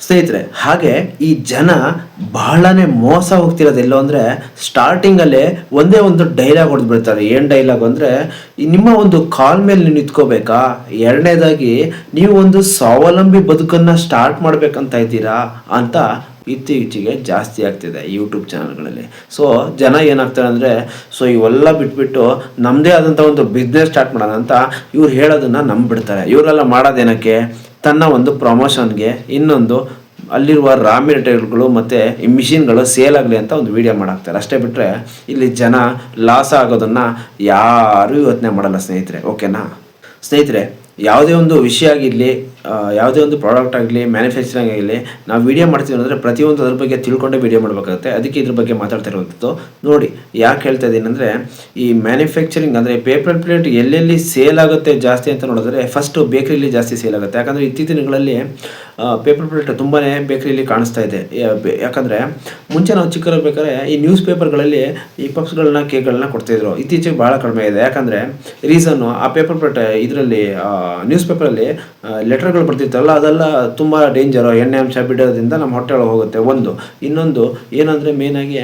ಸ್ನೇಹಿತರೆ, ಹಾಗೆ ಈ ಜನ ಬಹಳನೇ ಮೋಸ ಹೋಗ್ತಿರೋದು ಎಲ್ಲೋ ಅಂದರೆ ಸ್ಟಾರ್ಟಿಂಗಲ್ಲೇ ಒಂದೇ ಒಂದು ಡೈಲಾಗ್ ಹೊಡೆದು ಬಿಡ್ತಾರೆ ಏನು ಡೈಲಾಗ್ ಅಂದರೆ ನಿಮ್ಮ ಒಂದು ಕಾಲ್ ಮೇಲೆ ನೀವು ನಿಂತ್ಕೋಬೇಕಾ? ಎರಡನೇದಾಗಿ, ನೀವು ಒಂದು ಸ್ವಾವಲಂಬಿ ಬದುಕನ್ನು ಸ್ಟಾರ್ಟ್ ಮಾಡಬೇಕಂತ ಇದ್ದೀರಾ ಅಂತ ಇತ್ತೀಚೆಗೆ ಜಾಸ್ತಿ ಆಗ್ತಿದೆ ಯೂಟ್ಯೂಬ್ ಚಾನಲ್ಗಳಲ್ಲಿ ಸೊ ಜನ ಏನಾಗ್ತಾರೆ ಅಂದರೆ ಸೊ ಇವೆಲ್ಲ ಬಿಟ್ಬಿಟ್ಟು ನಮ್ಮದೇ ಆದಂಥ ಒಂದು ಬಿಸ್ನೆಸ್ ಸ್ಟಾರ್ಟ್ ಮಾಡೋಣ ಅಂತ ಇವ್ರು ಹೇಳೋದನ್ನು ನಂಬಿಡ್ತಾರೆ ಇವರೆಲ್ಲ ಮಾಡೋದೇನಕ್ಕೆ? ತನ್ನ ಒಂದು ಪ್ರಮೋಷನ್ಗೆ ಇನ್ನೊಂದು ಅಲ್ಲಿರುವ ರಾ ಮೆಟೀರಿಯಲ್ಗಳು ಮತ್ತು ಈ ಮಿಷಿನ್ಗಳು ಸೇಲ್ ಆಗಲಿ ಅಂತ ಒಂದು ವಿಡಿಯೋ ಮಾಡಾಕ್ತಾರೆ. ಅಷ್ಟೇ ಬಿಟ್ಟರೆ ಇಲ್ಲಿ ಜನ ಲಾಸ್ ಆಗೋದನ್ನು ಯಾರೂ ಯೋಚನೆ ಮಾಡಲ್ಲ ಸ್ನೇಹಿತರೆ. ಓಕೆನಾ ಸ್ನೇಹಿತರೆ, ಯಾವುದೇ ಒಂದು ವಿಷಯ ಆಗಿರಲಿ ಯಾವುದೇ ಒಂದು ಪ್ರಾಡಕ್ಟ್ ಆಗಲಿ ಮ್ಯಾನುಫ್ಯಾಕ್ಚರಿಂಗ್ ಆಗಲಿ ನಾವು ವಿಡಿಯೋ ಮಾಡ್ತೀವಿ ಅಂದರೆ ಪ್ರತಿಯೊಂದು ಅದ್ರ ಬಗ್ಗೆ ತಿಳ್ಕೊಂಡೇ ವಿಡಿಯೋ ಮಾಡಬೇಕಾಗುತ್ತೆ. ಅದಕ್ಕೆ ಇದ್ರ ಬಗ್ಗೆ ಮಾತಾಡ್ತಾ ಇರುವಂಥದ್ದು ನೋಡಿ, ಯಾಕೆ ಹೇಳ್ತಾ ಇದ್ದೀನಿ ಅಂದರೆ, ಈ ಮ್ಯಾನುಫ್ಯಾಕ್ಚರಿಂಗ್ ಅಂದರೆ ಪೇಪರ್ ಪ್ಲೇಟ್ ಎಲ್ಲೆಲ್ಲಿ ಸೇಲ್ ಆಗುತ್ತೆ ಜಾಸ್ತಿ ಅಂತ ನೋಡಿದ್ರೆ ಫಸ್ಟು ಬೇಕ್ರಿಲಿ ಜಾಸ್ತಿ ಸೇಲ್ ಆಗುತ್ತೆ. ಯಾಕಂದರೆ ಇತ್ತೀಚಿನಗಳಲ್ಲಿ ಪೇಪರ್ ಪ್ಲೇಟ್ ತುಂಬಾ ಬೇಕ್ರಿಲಿ ಕಾಣಿಸ್ತಾ ಇದೆ. ಯಾಕಂದರೆ ಮುಂಚೆ ನಾವು ಚಿಕ್ಕರಬೇಕಾದ್ರೆ ಈ ನ್ಯೂಸ್ ಪೇಪರ್ಗಳಲ್ಲಿ ಈ ಪಪ್ಸ್ಗಳನ್ನ ಕೇಕ್ಗಳನ್ನ ಕೊಡ್ತಾಯಿದ್ರು ಇತ್ತೀಚೆಗೆ ಭಾಳ ಕಡಿಮೆ ಇದೆ. ಯಾಕಂದರೆ ರೀಸನ್ನು ಆ ಪೇಪರ್ ಪ್ಲೇಟ್ ಇದರಲ್ಲಿ ನ್ಯೂಸ್ ಪೇಪರಲ್ಲಿ ಲೆಟರ್ಗಳು ಬರ್ತಿತ್ತಲ್ಲ, ಅದೆಲ್ಲ ತುಂಬ ಡೇಂಜರು ಎಣ್ಣೆ ಅಂಶ ಬಿಡೋದ್ರಿಂದ ನಮ್ಮ ಹೊಟ್ಟೆ ಒಳಗೆ ಹೋಗುತ್ತೆ. ಒಂದು. ಇನ್ನೊಂದು ಏನಂದರೆ ಮೇಯ್ನಾಗಿ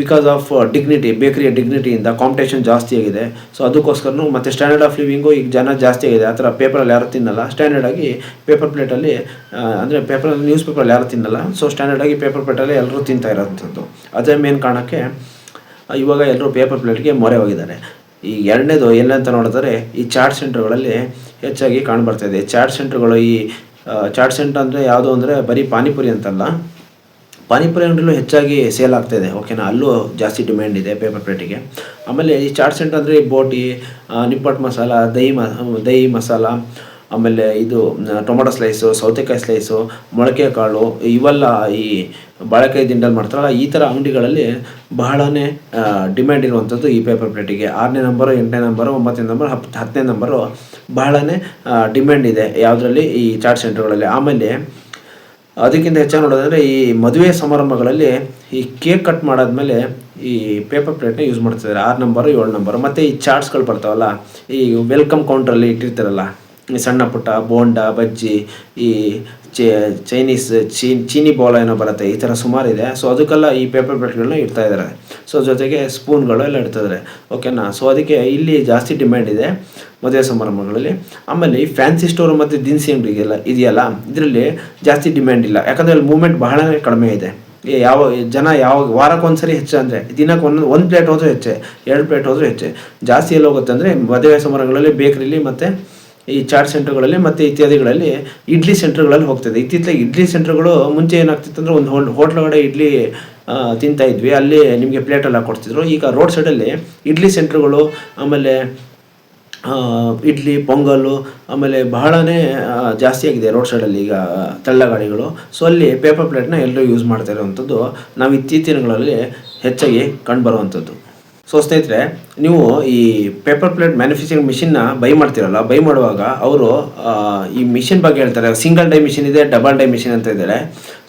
ಬಿಕಾಸ್ ಆಫ್ ಡಿಗ್ನಿಟಿ ಬೇಕರಿಯ ಡಿಗ್ನಿಟಿಯಿಂದ ಕಾಂಪಿಟೇಷನ್ ಜಾಸ್ತಿ ಆಗಿದೆ. ಸೊ ಅದಕ್ಕೋಸ್ಕರನು ಮತ್ತು ಸ್ಟ್ಯಾಂಡರ್ಡ್ ಆಫ್ ಲಿವಿಂಗು ಈಗ ಜನ ಜಾಸ್ತಿ ಆಗಿದೆ. ಆ ಥರ ಪೇಪರಲ್ಲಿ ಯಾರು ತಿನ್ನಲ್ಲ. ಸ್ಟ್ಯಾಂಡರ್ಡ್ ಆಗಿ ಪೇಪರ್ ಪ್ಲೇಟಲ್ಲಿ ಅಂದರೆ ಪೇಪರಲ್ಲಿ ನ್ಯೂಸ್ ಪೇಪರಲ್ಲಿ ಯಾರು ತಿನ್ನಲ್ಲ. ಸೊ ಸ್ಟ್ಯಾಂಡರ್ಡ್ ಆಗಿ ಪೇಪರ್ ಪ್ಲೇಟಲ್ಲಿ ಎಲ್ಲರೂ ತಿಂತಾ ಇರೋಂಥದ್ದು. ಅದೇ ಮೇನ್ ಕಾರಣಕ್ಕೆ ಇವಾಗ ಎಲ್ಲರೂ ಪೇಪರ್ ಪ್ಲೇಟ್ಗೆ ಮೊರೆ ಹೋಗಿದ್ದಾರೆ. ಈ ಎರಡನೇದು ಏನಂತ ನೋಡಿದ್ರೆ ಈ ಚಾಟ್ ಸೆಂಟರ್ಗಳಲ್ಲಿ ಹೆಚ್ಚಾಗಿ ಕಾಣ್ಬರ್ತಾಯಿದೆ ಚಾಟ್ ಸೆಂಟರ್ಗಳು ಈ ಚಾಟ್ ಸೆಂಟರ್ ಅಂದರೆ ಯಾವುದು ಅಂದರೆ ಬರೀ ಪಾನಿಪುರಿ ಅಂತಲ್ಲ. ಪಾನಿಪುರಿ ಅಂಗಡಿಲೂ ಹೆಚ್ಚಾಗಿ ಸೇಲ್ ಆಗ್ತಾಯಿದೆ ಓಕೆನಾ ಅಲ್ಲೂ ಜಾಸ್ತಿ ಡಿಮ್ಯಾಂಡ್ ಇದೆ ಪೇಪರ್ ಪ್ಲೇಟಿಗೆ. ಆಮೇಲೆ ಈ ಚಾಟ್ ಸೆಂಟರ್ ಅಂದರೆ ಬೋಟಿ ನಿಪ್ಪಟ್ ಮಸಾಲ, ದಹಿ ಮ ದಹಿ ಮಸಾಲ, ಆಮೇಲೆ ಇದು ಟೊಮೊಟೊ ಸ್ಲೈಸು, ಸೌತೆಕಾಯಿ ಸ್ಲೈಸು ಮೊಳಕೆ ಕಾಳು ಇವೆಲ್ಲ ಈ ಬಾಳೆಕಾಯಿ ದಿಂಡಲ್ಲಿ ಮಾಡ್ತಾರಲ್ಲ, ಈ ಥರ ಅಂಗಡಿಗಳಲ್ಲಿ ಬಹಳನೇ ಡಿಮ್ಯಾಂಡ್ ಇರುವಂಥದ್ದು ಈ ಪೇಪರ್ ಪ್ಲೇಟಿಗೆ ಆರನೇ ನಂಬರು ಎಂಟನೇ ನಂಬರು ಒಂಬತ್ತನೇ ನಂಬರ್ ಹತ್ತು ಹತ್ತನೇ ನಂಬರು ಬಹಳನೇ ಡಿಮ್ಯಾಂಡ್ ಇದೆ ಯಾವುದರಲ್ಲಿ ಈ ಚಾಟ್ ಸೆಂಟರ್ಗಳಲ್ಲಿ ಆಮೇಲೆ ಅದಕ್ಕಿಂತ ಹೆಚ್ಚಾಗಿ ನೋಡೋದಂದರೆ ಈ ಮದುವೆ ಸಮಾರಂಭಗಳಲ್ಲಿ ಈ ಕೇಕ್ ಕಟ್ ಮಾಡಾದ್ಮೇಲೆ ಈ ಪೇಪರ್ ಪ್ಲೇಟ್ನ ಯೂಸ್ ಮಾಡ್ತಿದ್ದಾರೆ. ಆರು ನಂಬರು ಏಳು ನಂಬರು ಮತ್ತು ಈ ಚಾಟ್ಸ್ಗಳು ಬರ್ತಾವಲ್ಲ, ಈ ವೆಲ್ಕಮ್ ಕೌಂಟ್ರಲ್ಲಿ ಇಟ್ಟಿರ್ತಾರಲ್ಲ. ಸಣ್ಣ ಪುಟ್ಟ, ಬೋಂಡ, ಬಜ್ಜಿ, ಈ ಚೈನೀಸ್ ಚೀನ್ ಬೌಲ ಏನೋ ಬರುತ್ತೆ, ಈ ಥರ ಸುಮಾರು ಇದೆ. ಸೊ ಅದಕ್ಕೆಲ್ಲ ಈ ಪೇಪರ್ ಪ್ಲೇಟ್ಗಳನ್ನ ಇಡ್ತಾ ಇದ್ದಾರೆ ಸೊ ಜೊತೆಗೆ ಸ್ಪೂನ್ಗಳು ಎಲ್ಲ ಇಡ್ತಿದ್ದಾರೆ ಓಕೆನಾ ಸೊ ಅದಕ್ಕೆ ಇಲ್ಲಿ ಜಾಸ್ತಿ ಡಿಮ್ಯಾಂಡ್ ಇದೆ ಮದುವೆ ಸಮಾರಂಭಗಳಲ್ಲಿ. ಆಮೇಲೆ ಈ ಫ್ಯಾನ್ಸಿ ಸ್ಟೋರ್ ಮತ್ತು ದಿನಸಿ ಅಂಗಡಿಗೆಲ್ಲ ಇದೆಯಲ್ಲ, ಇದರಲ್ಲಿ ಜಾಸ್ತಿ ಡಿಮ್ಯಾಂಡ್ ಇಲ್ಲ. ಯಾಕಂದರೆ ಅಲ್ಲಿ ಮೂವ್ಮೆಂಟ್ ಬಹಳ ಕಡಿಮೆ ಇದೆ. ಈ ಯಾವ ಜನ ಯಾವ ವಾರಕ್ಕೊಂದ್ಸರಿ ಹೆಚ್ಚು ಅಂದರೆ, ದಿನಕ್ಕೆ ಒಂದೊಂದು, ಒಂದು ಪ್ಲೇಟ್ ಹೋದರೂ ಹೆಚ್ಚೆ, ಎರಡು ಪ್ಲೇಟ್ ಹೋದರೂ ಹೆಚ್ಚೆ. ಜಾಸ್ತಿ ಎಲ್ಲಿ ಹೋಗುತ್ತೆ ಅಂದರೆ ಮದುವೆ ಸಮಾರಂಭಗಳಲ್ಲಿ ಬೇಕ್ರಿಲಿ ಮತ್ತು ಈ ಚಾಟ್ ಸೆಂಟರ್ಗಳಲ್ಲಿ ಮತ್ತು ಇತ್ಯಾದಿಗಳಲ್ಲಿ ಇಡ್ಲಿ ಸೆಂಟರ್ಗಳಲ್ಲಿ ಹೋಗ್ತದೆ. ಇತ್ತೀಚೆಗೆ ಇಡ್ಲಿ ಸೆಂಟರ್ಗಳು ಮುಂಚೆ ಏನಾಗ್ತಿತ್ತು ಅಂದರೆ ಒಂದು ಹೋಟ್ಲ್ ಕಡೆ ಇಡ್ಲಿ ತಿಂತಾ ಇದ್ವಿ. ಅಲ್ಲಿ ನಿಮಗೆ ಪ್ಲೇಟೆಲ್ಲ ಕೊಡ್ತಿದ್ರು. ಈಗ ರೋಡ್ ಸೈಡಲ್ಲಿ ಇಡ್ಲಿ ಸೆಂಟರ್ಗಳು, ಆಮೇಲೆ ಇಡ್ಲಿ ಪೊಂಗಲ್ಲು ಆಮೇಲೆ ಬಹಳನೇ ಜಾಸ್ತಿ ಆಗಿದೆ ರೋಡ್ ಸೈಡಲ್ಲಿ ಈಗ ತಳ್ಳಗಾಡಿಗಳು. ಸೊ ಅಲ್ಲಿ ಪೇಪರ್ ಪ್ಲೇಟ್ನ ಎಲ್ಲರೂ ಯೂಸ್ ಮಾಡ್ತಾ ಇರೋವಂಥದ್ದು ನಾವು ಇತ್ತೀಚಿನಗಳಲ್ಲಿ ಹೆಚ್ಚಾಗಿ ಕಂಡುಬರುವಂಥದ್ದು ಸೊ ಸ್ನೇಹಿತರೆ ನೀವು ಈ ಪೇಪರ್ ಪ್ಲೇಟ್ ಮ್ಯಾನುಫ್ಯಾಕ್ಚರಿಂಗ್ ಮಿಷಿನ್ನ ಬೈ ಮಾಡ್ತಿರಲ್ಲ ಬೈ ಮಾಡುವಾಗ ಅವರು ಈ ಮಿಷಿನ್ ಬಗ್ಗೆ ಹೇಳ್ತಾರೆ. ಸಿಂಗಲ್ ಡೈ ಮಿಷಿನ್ ಇದೆ ಡಬಲ್ ಡೈ ಮಿಷಿನ್ ಅಂತ ಇದ್ದಾರೆ.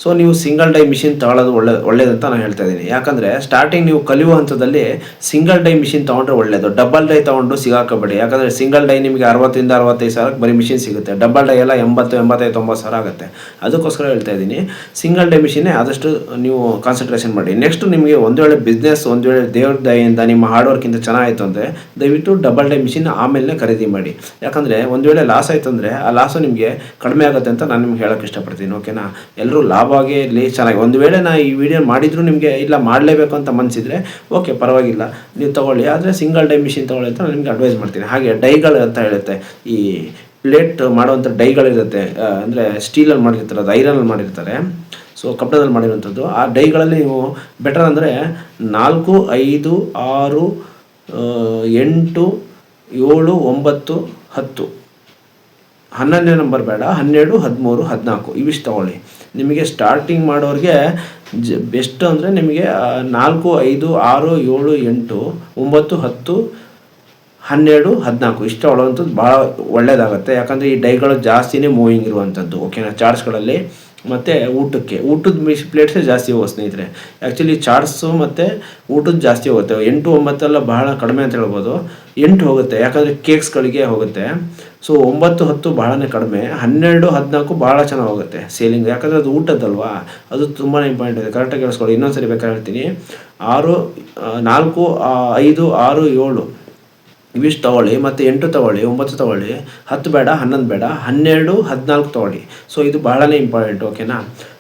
ಸೊ ನೀವು ಸಿಂಗಲ್ ಡೈ ಮಿಷಿನ್ ತಗೊಳ್ಳೋದು ಒಳ್ಳೆ, ಒಳ್ಳೇದಂತ ನಾನು ಹೇಳ್ತಾ ಇದ್ದೀನಿ. ಯಾಕಂದರೆ ಸ್ಟಾರ್ಟಿಂಗ್ ನೀವು ಕಲಿಯುವ ಹಂತದಲ್ಲಿ ಸಿಂಗಲ್ ಡೈ ಮಿಷಿನ್ ತೊಗೊಂಡ್ರೆ ಒಳ್ಳೇದು. ಡಬಲ್ ಡೈ ತೊಗೊಂಡು ಸಿಗಾಕಬೇಡಿ. ಯಾಕಂದರೆ ಸಿಂಗಲ್ ಡೈ ನಿಮಗೆ ಅರವತ್ತರಿಂದ ಅರವತ್ತೈದು ಸಾವಿರಕ್ಕೆ ಬರೀ ಮಿಷಿನ್ ಸಿಗುತ್ತೆ. ಡಬಲ್ ಡೈ ಎಲ್ಲ ಎಂಬತ್ತು, ಎಂಬತ್ತೈದು, ತೊಂಬತ್ತು ಸಾವಿರ ಆಗುತ್ತೆ. ಅದಕ್ಕೋಸ್ಕರ ಹೇಳ್ತಾ ಇದ್ದೀನಿ. ಸಿಂಗಲ್ ಡೈ ಮಿಷಿನೇ ಆದಷ್ಟು ನೀವು ಕಾನ್ಸಂಟ್ರೇಷನ್ ಮಾಡಿ. ನೆಕ್ಸ್ಟ್ ನಿಮಗೆ ಒಂದು ವೇಳೆ ಬಿಸ್ನೆಸ್ ಒಂದು ವೇಳೆ ದೇವ್ರ ದಯೆಯಿಂದ ನಿಮ್ಮ ಹಾರ್ಡ್ ವರ್ಕಿಂದ ಚೆನ್ನಾಗಿತ್ತು ಅಂದರೆ ದಯವಿಟ್ಟು ಡಬಲ್ ಡೈ ಮಿಷಿನ್ ಆಮೇಲೆ ಖರೀದಿ ಮಾಡಿ. ಯಾಕಂದರೆ ಒಂದು ವೇಳೆ ಲಾಸ್ ಆಯಿತು ಅಂದರೆ ಆ ಲಾಸು ನಿಮಗೆ ಕಡಿಮೆ ಆಗುತ್ತೆ ಅಂತ ನಾನು ನಿಮ್ಗೆ ಹೇಳೋಕ್ಕೆ ಇಷ್ಟಪಡ್ತೀನಿ ಓಕೆನಾ ಎಲ್ಲರೂ ಲಾಭ ಆಗಿ ಇರಲಿ ಚೆನ್ನಾಗಿ. ಒಂದು ವೇಳೆ ನಾ ಈ ವಿಡಿಯೋ ಮಾಡಿದರೂ ನಿಮಗೆ ಇಲ್ಲ ಮಾಡಲೇಬೇಕು ಅಂತ ಮನಸ್ಸಿದ್ರೆ ಓಕೆ ಪರವಾಗಿಲ್ಲ. ನೀವು ತಗೊಳ್ಳಿ. ಆದರೆ ಸಿಂಗಲ್ ಡೈ ಮಿಷಿನ್ ತೊಗೊಳ್ಳಿ ಅಂತ ನಾನು ನಿಮಗೆ ಅಡ್ವೈಸ್ ಮಾಡ್ತೀನಿ. ಹಾಗೆ ಡೈಗಳು ಅಂತ ಹೇಳುತ್ತೆ. ಈ ಪ್ಲೇಟ್ ಮಾಡುವಂಥ ಡೈಗಳಿರುತ್ತೆ ಅಂದರೆ ಸ್ಟೀಲಲ್ಲಿ ಮಾಡಿರ್ತಾರೆ ಅದು ಐರನಲ್ಲಿ ಮಾಡಿರ್ತಾರೆ. ಸೊ ಕಬ್ಬಣದಲ್ಲಿ ಮಾಡಿರುವಂಥದ್ದು ಆ ಡೈಗಳಲ್ಲಿ ನೀವು ಬೆಟರ್ ಅಂದರೆ ನಾಲ್ಕು, ಐದು, ಆರು ಎಂಟು, ಏಳು, ಒಂಬತ್ತು, ಹತ್ತು. ಹನ್ನೊಂದನೇ ನಂಬರ್ ಬೇಡ, ಹನ್ನೆರಡು, ಹದಿಮೂರು, ಹದಿನಾಲ್ಕು. ಇವಿಷ್ಟು ತಗೊಳ್ಳಿ. ನಿಮಗೆ ಸ್ಟಾರ್ಟಿಂಗ್ ಮಾಡೋರಿಗೆ ಜ ಬೆಸ್ಟ್ ಅಂದರೆ ನಿಮಗೆ ನಾಲ್ಕು, ಐದು, ಆರು, ಏಳು, ಎಂಟು, ಒಂಬತ್ತು, ಹತ್ತು, ಹನ್ನೆರಡು, ಹದಿನಾಲ್ಕು. ಇಷ್ಟು ಒಳವಂಥದ್ದು ಭಾಳ ಒಳ್ಳೆಯದಾಗುತ್ತೆ ಯಾಕಂದರೆ ಈ ಡೈಗಳು ಜಾಸ್ತಿನೇ ಮೂವಿಂಗ್ ಇರುವಂಥದ್ದು. ಓಕೆನಾ ಚಾರ್ಟ್ಸ್ಗಳಲ್ಲಿ ಮತ್ತು ಊಟಕ್ಕೆ. ಊಟದ ಮಿಶ್ ಪ್ಲೇಟ್ಸೇ ಜಾಸ್ತಿ ಹೋಗೋ ಸ್ನೇಹಿತರೆ. ಆ್ಯಕ್ಚುಲಿ ಚಾಟ್ಸು ಮತ್ತು ಊಟದ ಜಾಸ್ತಿ ಹೋಗುತ್ತೆ. ಎಂಟು, ಒಂಬತ್ತೆಲ್ಲ ಬಹಳ ಕಡಿಮೆ ಅಂತ ಹೇಳ್ಬೋದು. ಎಂಟು ಹೋಗುತ್ತೆ. ಯಾಕಂದರೆ ಕೇಕ್ಸ್ಗಳಿಗೆ ಹೋಗುತ್ತೆ. ಸೊ ಒಂಬತ್ತು, ಹತ್ತು ಬಹಳನೇ ಕಡಿಮೆ. ಹನ್ನೆರಡು, ಹದಿನಾಲ್ಕು ಭಾಳ ಚೆನ್ನಾಗಿ ಹೋಗುತ್ತೆ. ಸೇಲಿಂಗ್ ಯಾಕಂದರೆ ಅದು ಊಟದಲ್ವಾ ಅದು ತುಂಬಾ ಇಂಪಾರ್ಟೆಂಟ್ ಇದೆ ಕರೆಕ್ಟಾಗಿ ಕೇಳಿಸ್ಕೊಳ್ಳಿ ಇನ್ನೊಂದ್ಸರಿ ಬೇಕಾದ್ರೆ ಹೇಳ್ತೀನಿ. ಆರು, ನಾಲ್ಕು ಐದು, ಆರು, ಏಳು ಇವಿಷ್ಟು ತೊಗೊಳ್ಳಿ, ಮತ್ತು ಎಂಟು ತೊಗೊಳ್ಳಿ, ಒಂಬತ್ತು ತೊಗೊಳ್ಳಿ, ಹತ್ತು ಬೇಡ, ಹನ್ನೊಂದು ಬೇಡ, ಹನ್ನೆರಡು, ಹದಿನಾಲ್ಕು ತೊಗೊಳ್ಳಿ. ಸೊ ಇದು ಬಹಳನೇ ಇಂಪಾರ್ಟೆಂಟ್ ಓಕೆನಾ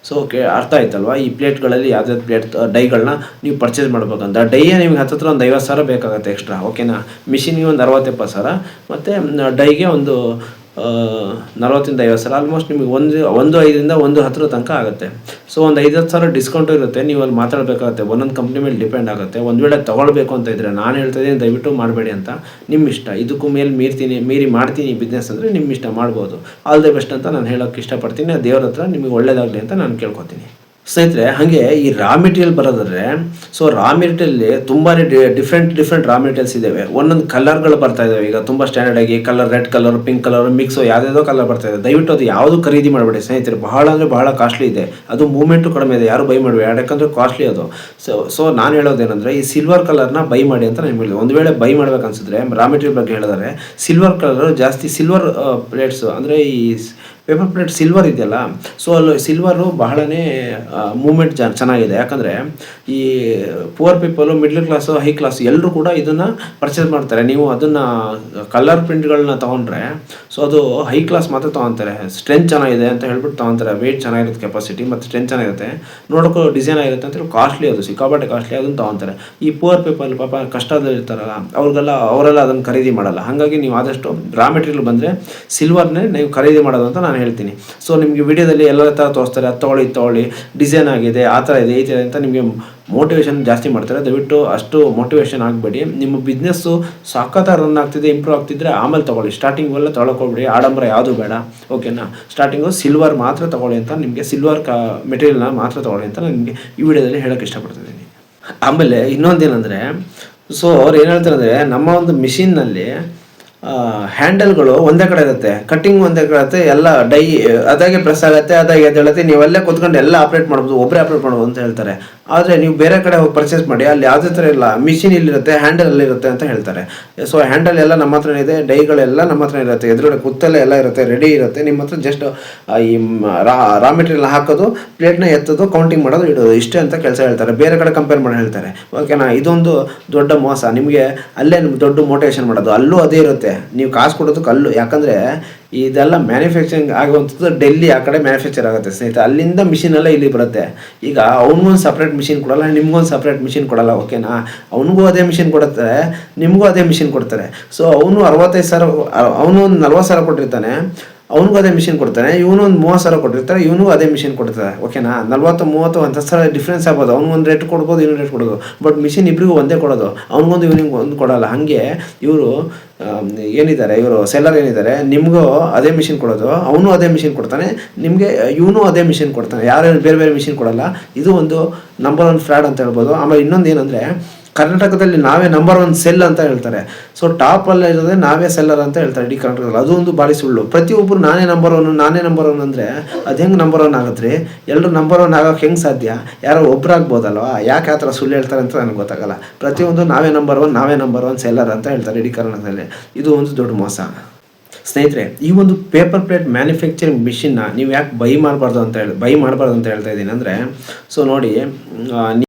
ಸೊ ಓಕೆ ಅರ್ಥ ಆಯ್ತಲ್ವಾ? ಈ ಪ್ಲೇಟ್ಗಳಲ್ಲಿ ಯಾವ್ದಾದ್ರು ಪ್ಲೇಟ್ ಡೈಗಳನ್ನ ನೀವು ಪರ್ಚೇಸ್ ಮಾಡ್ಬೇಕಂತ. ಡೈಯೇ ನಿಮ್ಗೆ ಹತ್ತತ್ರ ಒಂದು ಐವತ್ತು ಸಾವಿರ ಬೇಕಾಗುತ್ತೆ ಎಕ್ಸ್ಟ್ರಾ ಓಕೆನಾ ಮಿಷಿನಿಗೆ ಒಂದು ಅರವತ್ತೆಪ್ಪತ್ತು ಸಾವಿರ, ಮತ್ತು ಡೈಗೆ ಒಂದು ನಲ್ವತ್ತರಿಂದ ಐವತ್ತು ಸಾವಿರ ಆಲ್ಮೋಸ್ಟ್ ನಿಮಗೆ ಒಂದು ಒಂದು ಐದರಿಂದ ಒಂದು ಹತ್ತರ ತನಕ ಆಗುತ್ತೆ. ಸೊ ಒಂದು ಐದು ಹತ್ತು ಸಾವಿರ ಡಿಸ್ಕೌಂಟು ಇರುತ್ತೆ, ನೀವು ಅಲ್ಲಿ ಮಾತಾಡಬೇಕಾಗುತ್ತೆ, ಒಂದೊಂದು ಕಂಪ್ನಿ ಮೇಲೆ ಡಿಪೆಂಡ್ ಆಗುತ್ತೆ. ಒಂದು ವೇಳೆ ತೊಗೊಳ್ಬೇಕು ಅಂತ ಇದ್ದರೆ ನಾನು ಹೇಳ್ತಾ ಇದ್ದೀನಿ, ದಯವಿಟ್ಟು ಮಾಡಬೇಡಿ ಅಂತ ನಿಮ್ಮ ಇಷ್ಟ. ಇದಕ್ಕೂ ಮೇಲೆ ಮೀರ್ತೀನಿ, ಮೀರಿ ಮಾಡ್ತೀನಿ ಬಿಸ್ನೆಸ್ ಅಂದರೆ ನಿಮ್ಮ ಇಷ್ಟ, ಮಾಡ್ಬೋದು. ಆಲ್ ದ ಬೆಸ್ಟ್ ಅಂತ ನಾನು ಹೇಳೋಕ್ಕೆ ಇಷ್ಟಪಡ್ತೀನಿ, ದೇವ್ರ ಹತ್ರ ನಿಮಗೆ ಒಳ್ಳೇದಾಗಲಿ ಅಂತ ನಾನು ಕೇಳ್ಕೊತೀನಿ. ಸ್ನೇಹಿತರೆ, ಹಾಗೆ ಈ ರಾ ಮೆಟೀರಿಯಲ್ ಬರೋದಾದ್ರೆ ಸೊ ರಾ ಮೆಟೀರಿಯಲ್ ತುಂಬಾ ಡಿಫ್ರೆಂಟ್ ಡಿಫ್ರೆಂಟ್ ರಾ ಮೆಟೀರಿಯಲ್ಸ್ ಇದಾವೆ. ಒಂದೊಂದು ಕಲರ್ಗಳು ಬರ್ತಾ ಇದಾವೆ. ಈಗ ತುಂಬ ಸ್ಟ್ಯಾಂಡರ್ಡ್ ಆಗಿ colour red colour pink colour mix ಯಾವುದೇದೋ colour ಬರ್ತಾ ಇದೆ. ದಯವಿಟ್ಟು ಅದು ಯಾವುದು ಖರೀದಿ ಮಾಡಬೇಡಿ ಸ್ನೇಹಿತರೆ. ಬಹಳ ಅಂದರೆ ಬಹಳ ಕಾಸ್ಟ್ಲಿ ಇದೆ. ಅದು ಮೂಮೆಂಟು ಕಡಿಮೆ ಇದೆ. ಯಾರು ಬೈ ಮಾಡಬೇಡಿ. ಯಾಕಂದ್ರೆ ಕಾಸ್ಟ್ಲಿ ಅದು. ಸೊ ಸೊ ನಾನು ಹೇಳೋದೇನೆಂದರೆ, ಈ ಸಿಲ್ವರ್ ಕಲರ್ನ ಬೈ ಮಾಡಿ ಅಂತ ನಾನು ಹೇಳಿದೆ. ಒಂದು ವೇಳೆ ಬೈ ಮಾಡ್ಬೇಕು ಅನ್ಸಿದ್ರೆ ರಾ ಮೆಟೀರಿಯಲ್ ಬಗ್ಗೆ ಹೇಳಿದ್ರೆ ಸಿಲ್ವರ್ ಕಲರ್ ಜಾಸ್ತಿ ಸಿಲ್ವರ್ ಪ್ಲೇಟ್ಸ್ ಅಂದರೆ ಈ ಪೇಪರ್ ಪ್ಲೇಟ್ ಸಿಲ್ವರ್ ಇದೆಯಲ್ಲ ಸೊ ಅಲ್ಲಿ ಸಿಲ್ವರು ಬಹಳನೇ ಮೂಮೆಂಟ್ ಜ ಚೆನ್ನಾಗಿದೆ. ಯಾಕಂದರೆ ಈ poor people middle class high class ಎಲ್ಲರೂ ಕೂಡ ಇದನ್ನು ಪರ್ಚೇಸ್ ಮಾಡ್ತಾರೆ. ನೀವು ಅದನ್ನು ಕಲರ್ ಪ್ರಿಂಟ್ಗಳನ್ನ ತೊಗೊಂಡ್ರೆ ಸೊ ಅದು ಹೈ ಕ್ಲಾಸ್ ಮಾತ್ರ ತೊಗೊತಾರೆ. ಸ್ಟ್ರೆಂತ್ ಚೆನ್ನಾಗಿದೆ ಅಂತ ಹೇಳ್ಬಿಟ್ಟು ತೊಗೊತಾರೆ. ವೆಯ್ಟ್ ಚೆನ್ನಾಗಿರುತ್ತೆ ಕೆಪಾಸಿಟಿ ಮತ್ತು ಸ್ಟ್ರೆಂತ್ ಚೆನ್ನಾಗಿರುತ್ತೆ. ನೋಡೋಕ್ಕೂ ಡಿಸೈನ್ ಆಗಿರುತ್ತೆ ಅಂತ ಹೇಳಿ ಕಾಸ್ಟ್ಲಿ ಅದು, ಸಿಕ್ಕಾಪಟ್ಟೆ ಕಾಸ್ಟ್ಲಿ ಅದನ್ನು ತೊಗೊತಾರೆ. ಈ ಪುವರ್ ಪೀಪಲ್ ಪಾಪ ಕಷ್ಟದಲ್ಲಿರ್ತಾರಲ್ಲ, ಅವ್ರಿಗೆಲ್ಲ, ಅವರೆಲ್ಲ ಅದನ್ನು ಖರೀದಿ ಮಾಡಲ್ಲ. ಹಾಗಾಗಿ ನೀವು ಆದಷ್ಟು ರಾ ಮೆಟೀರಿಯಲ್ ಬಂದರೆ ಸಿಲ್ವರ್ನೇ ನೀವು ಖರೀದಿ ಮಾಡೋದು ಅಂತ ನಾನು ಹೇಳ್ತೀನಿ. ಸೊ ನಿಮಗೆ ವಿಡಿಯೋದಲ್ಲಿ ಎಲ್ಲ ಥರ ತೋರಿಸ್ತಾರೆ, ಅದು ತೊಗೊಳ್ಳಿ ತೊಗೊಳ್ಳಿ ಡಿಸೈನ್ ಆಗಿದೆ, ಆ ಥರ ಇದೆ, ಈ ಥರ ಅಂತ ನಿಮಗೆ ಮೋಟಿವೇಶನ್ ಜಾಸ್ತಿ ಮಾಡ್ತಾರೆ. ದಯವಿಟ್ಟು ಅಷ್ಟು ಮೋಟಿವೇಶನ್ ಆಗಬೇಡಿ. ನಿಮ್ಮ ಬಿಸ್ನೆಸ್ಸು ಸಖತ್ತಾಗಿ ರನ್ ಆಗ್ತಿದೆ ಇಂಪ್ರೂವ್ ಆಗ್ತಿದ್ರೆ ಆಮೇಲೆ ತೊಗೊಳ್ಳಿ. ಸ್ಟಾರ್ಟಿಂಗ್ ಎಲ್ಲ ತೊಗೊಳ್ಕೊಬೇಡಿ ಆಡಂಬರ ಯಾವುದು ಬೇಡ. ಓಕೆನಾ ಸ್ಟಾರ್ಟಿಂಗು ಸಿಲ್ವರ್ ಮಾತ್ರ ತೊಗೊಳ್ಳಿ ಅಂತ ನಿಮಗೆ ಸಿಲ್ವರ್ ಕ ಮೆಟೀರಿಯಲ್ನ ಮಾತ್ರ ತೊಗೊಳ್ಳಿ ಅಂತ ನಿಮಗೆ ಈ ವಿಡಿಯೋದಲ್ಲಿ ಹೇಳೋಕ್ಕೆ ಇಷ್ಟಪಡ್ತಿದ್ದೀನಿ. ಆಮೇಲೆ ಇನ್ನೊಂದೇನೆಂದರೆ ಸೊ ಅವ್ರು ಏನು ಹೇಳ್ತಾರೆ ಅಂದರೆ, ನಮ್ಮ ಒಂದು ಮಿಷಿನ್ನಲ್ಲಿ ಹ್ಯಾಂಡಲ್ಗಳು ಒಂದೇ ಕಡೆ ಇರುತ್ತೆ. ಕಟ್ಟಿಂಗ್ ಒಂದೇ ಕಡೆ ಇರುತ್ತೆ. ಎಲ್ಲ ಡೈ, ಅದಾಗೆ ಪ್ರೆಸ್ ಆಗುತ್ತೆ, ಅದಾಗೆ ಅಂತ ಹೇಳುತ್ತೆ. ನೀವೆಲ್ಲೇ ಕುತ್ಕೊಂಡು ಎಲ್ಲ ಆಪ್ರೇಟ್ ಮಾಡ್ಬೋದು ಒಬ್ಬರೇ ಆಪ್ರೇಟ್ ಮಾಡ್ಬೋದು ಅಂತ ಹೇಳ್ತಾರೆ. ಆದರೆ ನೀವು ಬೇರೆ ಕಡೆ ಹೋಗಿ ಪರ್ಚೇಸ್ ಮಾಡಿ, ಅಲ್ಲಿ ಯಾವುದೇ ಥರ ಇಲ್ಲ ಮಿಷಿನ್ ಇಲ್ಲಿರುತ್ತೆ ಹ್ಯಾಂಡಲ್ ಅಲ್ಲಿರುತ್ತೆ ಅಂತ ಹೇಳ್ತಾರೆ. ಸೊ ಹ್ಯಾಂಡಲ್ ಎಲ್ಲ ನಮ್ಮ ಹತ್ರ ಇದೆ, ಡೈಗಳೆಲ್ಲ ನಮ್ಮ ಹತ್ರ ಇರುತ್ತೆ. ಎದುರುಗಡೆ ಕುತ್ತಲೆ ಎಲ್ಲ ಇರುತ್ತೆ ರೆಡಿ ಇರುತ್ತೆ. ನಿಮ್ಮ ಹತ್ರ ಜಸ್ಟ್ ಈ ರಾ ಮೆಟೀರಿಯಲ್ ಹಾಕೋದು ಪ್ಲೇಟ್ನ ಎತ್ತೋದು ಕೌಂಟಿಂಗ್ ಮಾಡೋದು, ಇಡೋದು. ಇಷ್ಟೇ ಅಂತ ಕೆಲಸ ಹೇಳ್ತಾರೆ. ಬೇರೆ ಕಡೆ ಕಂಪೇರ್ ಮಾಡಿ ಹೇಳ್ತಾರೆ. ಓಕೆನಾ ಇದೊಂದು ದೊಡ್ಡ ಮೋಸ. ನಿಮಗೆ ಅಲ್ಲೇ ದೊಡ್ಡ ಮೋಟಿವೇಶನ್ ಮಾಡೋದು. ಅಲ್ಲೂ ಅದೇ ಇರುತ್ತೆ. ನೀವು ಕಾಸು ಕೊಡೋದು ಕಲ್ಲು. ಯಾಕಂದರೆ ಇದೆಲ್ಲ ಮ್ಯಾನುಫ್ಯಾಕ್ಚರಿಂಗ್ ಆಗುವಂಥದ್ದು ಡೆಲ್ಲಿ ಆ ಕಡೆ ಮ್ಯಾನುಫ್ಯಾಕ್ಚರ್ ಆಗುತ್ತೆ ಸ್ನೇಹಿತರೆ. ಅಲ್ಲಿಂದ ಮಿಷಿನ್ ಎಲ್ಲ ಇಲ್ಲಿ ಬರುತ್ತೆ. ಈಗ ಅವನಿಗೊಂದು ಸಪ್ರೇಟ್ ಮಿಷಿನ್ ಕೊಡಲ್ಲ ನಿಮ್ಗೊಂದು ಸಪ್ರೇಟ್ ಮಿಷಿನ್ ಕೊಡಲ್ಲ ಓಕೆನಾ ಅವನಿಗೂ ಅದೇ ಮಿಷಿನ್ ಕೊಡುತ್ತಾರೆ, ನಿಮಗೂ ಅದೇ ಮಿಷಿನ್ ಕೊಡ್ತಾರೆ. ಸೊ ಅವನು ಅರವತ್ತೈದು ಸಾವಿರ ಅವನು ಒಂದು ನಲ್ವತ್ತು ಸಾವಿರ ಕೊಟ್ಟಿರ್ತಾನೆ. ಅವನಿಗೂ ಅದೇ ಮಿಷಿನ್ ಕೊಡ್ತಾನೆ, ಇವನು ಒಂದು ಮೂವತ್ತು ಸಾವಿರ ಕೊಟ್ಟಿರ್ತಾರೆ ಇವನು ಅದೇ ಮಿಷಿನ್ ಕೊಡ್ತಾರೆ ಓಕೆನಾ ನಲ್ವತ್ತು, ಮೂವತ್ತು ಒಂದು ಸಾವಿರ ಡಿಫ್ರೆನ್ಸ್ ಆಗ್ಬೋದು ಒಂದು ರೇಟ್ ಕೊಡ್ಬೋದು ಇವನು ರೇಟ್ ಕೊಡೋದು ಬಟ್ ಮಿಷಿನ್ ಇಬ್ಬರಿಗೂ ಒಂದೇ ಕೊಡೋದು. ಅವ್ನಿಗೊಂದು, ಇವನಿಗೆ ಒಂದು ಕೊಡೋಲ್ಲ. ಹಾಗೆ ಇವರು ಏನಿದ್ದಾರೆ, ಇವರು ಸೆಲ್ಲರ್ ಏನಿದ್ದಾರೆ, ನಿಮಗೂ ಅದೇ ಮಿಷಿನ್ ಕೊಡೋದು, ಅವನು ಅದೇ ಮಿಷಿನ್ ಕೊಡ್ತಾನೆ, ನಿಮಗೆ, ಇವನು ಅದೇ ಮಿಷಿನ್ ಕೊಡ್ತಾನೆ. ಯಾರು, ಬೇರೆ ಬೇರೆ ಮಿಷಿನ್ ಕೊಡೋಲ್ಲ. ಇದು ಒಂದು ನಂಬರ್ ಒನ್ ಫ್ರಾಡ್ ಅಂತ ಹೇಳ್ಬೋದು. ಆಮೇಲೆ ಇನ್ನೊಂದು ಏನಂದರೆ ಕರ್ನಾಟಕದಲ್ಲಿ ನಾವೇ ನಂಬರ್ ಒನ್ ಸೆಲ್ ಅಂತ ಹೇಳ್ತಾರೆ. ಸೊ ಟಾಪ್ ಅಲ್ಲ ಇರೋದೇ ನಾವೇ ಸೆಲ್ಲರ್ ಅಂತ ಹೇಳ್ತಾರೆ ಇಡೀ ಕರ್ನಾಟಕದಲ್ಲಿ. ಅದು ಒಂದು ಭಾರಿ ಸುಳ್ಳು. ಪ್ರತಿಯೊಬ್ಬರು ನಾನೇ ನಂಬರ್ ಒನ್ ನಾನೇ ನಂಬರ್ ಒನ್ ಅಂದರೆ ಅದು ಹೆಂಗೆ ನಂಬರ್ ಒನ್ ಆಗುತ್ತೆ ಎಲ್ಲರೂ ನಂಬರ್ ಒನ್ ಆಗೋಕೆ ಹೆಂಗೆ ಸಾಧ್ಯ? ಯಾರೋ ಒಬ್ರು ಆಗ್ಬೋದಲ್ವಾ? ಯಾಕೆ ಆ ಥರ ಸುಳ್ಳು ಹೇಳ್ತಾರೆ ಅಂತ ನನಗೆ ಗೊತ್ತಾಗಲ್ಲ. ಪ್ರತಿಯೊಂದು ನಾವೇ ನಂಬರ್ ಒನ್ ನಾವೇ ನಂಬರ್ ಒನ್ ಸೆಲ್ಲರ್ ಅಂತ ಹೇಳ್ತಾರೆ ಇಡೀ ಕರ್ನಾಟಕದಲ್ಲಿ. ಇದು ಒಂದು ದೊಡ್ಡ ಮೋಸ. ಸ್ನೇಹಿತರೆ, ಈ ಒಂದು ಪೇಪರ್ ಪ್ಲೇಟ್ ಮ್ಯಾನುಫ್ಯಾಕ್ಚರಿಂಗ್ ಮಿಷಿನ್ನ ನೀವು ಯಾಕೆ ಬೈ ಮಾಡಬಾರ್ದು ಅಂತ ಹೇಳಿ ಬೈ ಮಾಡಬಾರ್ದು ಅಂತ ಹೇಳ್ತಾ ಇದ್ದೀನಿ ಅಂದರೆ ಸೊ ನೋಡಿ